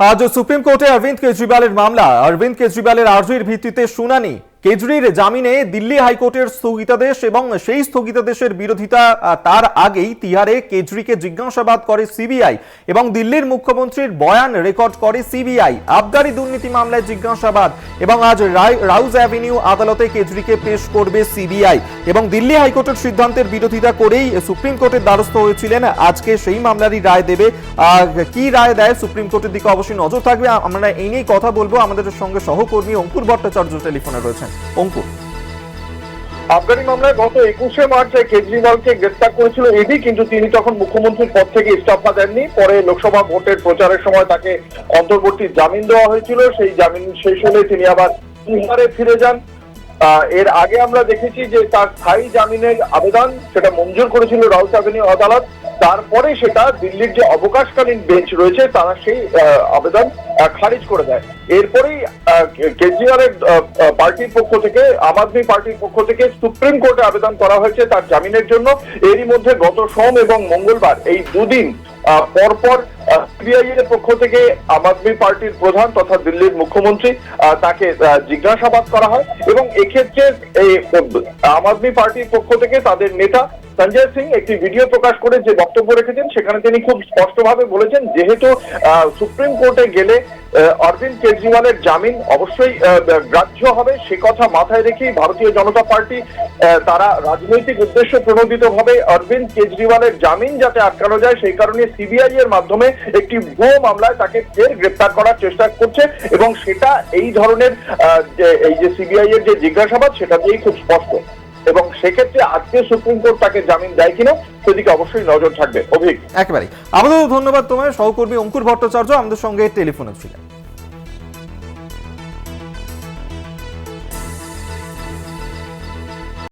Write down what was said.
আজ সুপ্রিম কোর্টে অরবিন্দ কেজরিওয়ালের মামলা। অরবিন্দ কেজরিওয়ালের আর্জির ভিত্তিতে শুনানি কেজরির জামিনে দিল্লি হাইকোর্টের স্থগিতাদেশ এবং সেই স্থগিতাদেশের বিরোধিতা তার আগেই তিহারে কেজরিকে জিজ্ঞাসাবাদ করে সিবিআই এবং দিল্লির মুখ্যমন্ত্রীর বয়ান রেকর্ড করে সিবিআই। আবগারি দুর্নীতি মামলায় জিজ্ঞাসাবাদ এবং আজ রাউজ অ্যাভিনিউ আদালতে কেজরিকে পেশ করবে সিবিআই এবং দিল্লি হাইকোর্টের সিদ্ধান্তের বিরোধিতা করেই সুপ্রিম কোর্টের দ্বারস্থ হয়েছিলেন। আজকে সেই মামলারই রায় দেবে। কি রায় দেয় সুপ্রিম কোর্টের দিকে অবশ্যই নজর থাকবে। আমরা এই নিয়েই কথা বলব। আমাদের সঙ্গে সহকর্মী অঙ্কুর ভট্টাচার্য টেলিফোনে রয়েছেন। অঙ্কুর। আবগারি মামলায় গত একুশে মার্চে কেজরিওয়ালকে গ্রেফতার করেছিল ইডি কিন্তু তিনি তখন মুখ্যমন্ত্রীর পদ থেকে ইস্তফা দেননি। পরে লোকসভা ভোটের প্রচারের সময় তাকে অন্তর্বর্তী জামিন দেওয়া হয়েছিল। সেই জামিন শেষ হলে তিনি আবার তিহারে ফিরে যান। এর আগে আমরা দেখেছি যে তার স্থায়ী জামিনের আবেদন সেটা মঞ্জুর করেছিল রাউত অ্যাভিনিউ আদালত। তারপরে সেটা দিল্লির যে অবকাশকালীন বেঞ্চ রয়েছে, তারা সেই আবেদন খারিজ করে দেয়। এরপরেই কেজরিওয়ালের পার্টির পক্ষ থেকে, আম আদমি পার্টির পক্ষ থেকে সুপ্রিম কোর্টে আবেদন করা হয়েছে তার জামিনের জন্য। এরই মধ্যে গত সোম এবং মঙ্গলবার, এই দুদিন পরপর সিবিআই এর পক্ষ থেকে আম আদমি পার্টির প্রধান তথা দিল্লির মুখ্যমন্ত্রী তাকে জিজ্ঞাসাবাদ করা হয়। এবং এক্ষেত্রে আম আদমি পার্টির পক্ষ থেকে তাদের নেতা সঞ্জয় সিং একটি ভিডিও প্রকাশ করে যে বক্তব্য রেখেছেন, সেখানে তিনি খুব স্পষ্টভাবে বলেছেন, যেহেতু সুপ্রিম কোর্টে গেলে অরবিন্দ কেজরিওয়ালের জামিন অবশ্যই গ্রাহ্য হবে। সে কথা মাথায় রেখেই ভারতীয় জনতা পার্টি তারা রাজনৈতিক উদ্দেশ্য প্রণোদিত ভাবে অরবিন্দ কেজরিওয়ালের জামিন যাতে আটকানো যায়, সেই কারণে সিবিআই এর মাধ্যমে একটি ভুয়ো মামলায় তাকে ফের গ্রেপ্তার করার চেষ্টা করছে এবং সেটা এই ধরনের এই যে সিবিআই এর যে জিজ্ঞাসাবাদ, সেটা দিয়েই খুব স্পষ্ট। এবং সেক্ষেত্রে আজকে সুপ্রিম কোর্ট তাকে জামিন দেয় কিনা সেদিকে অবশ্যই নজর থাকবে। অভিক। একেবারে আমাদের ধন্যবাদ তোমার সহকর্মী অঙ্কুর ভট্টাচার্য আমাদের সঙ্গে টেলিফোনে ছিলেন।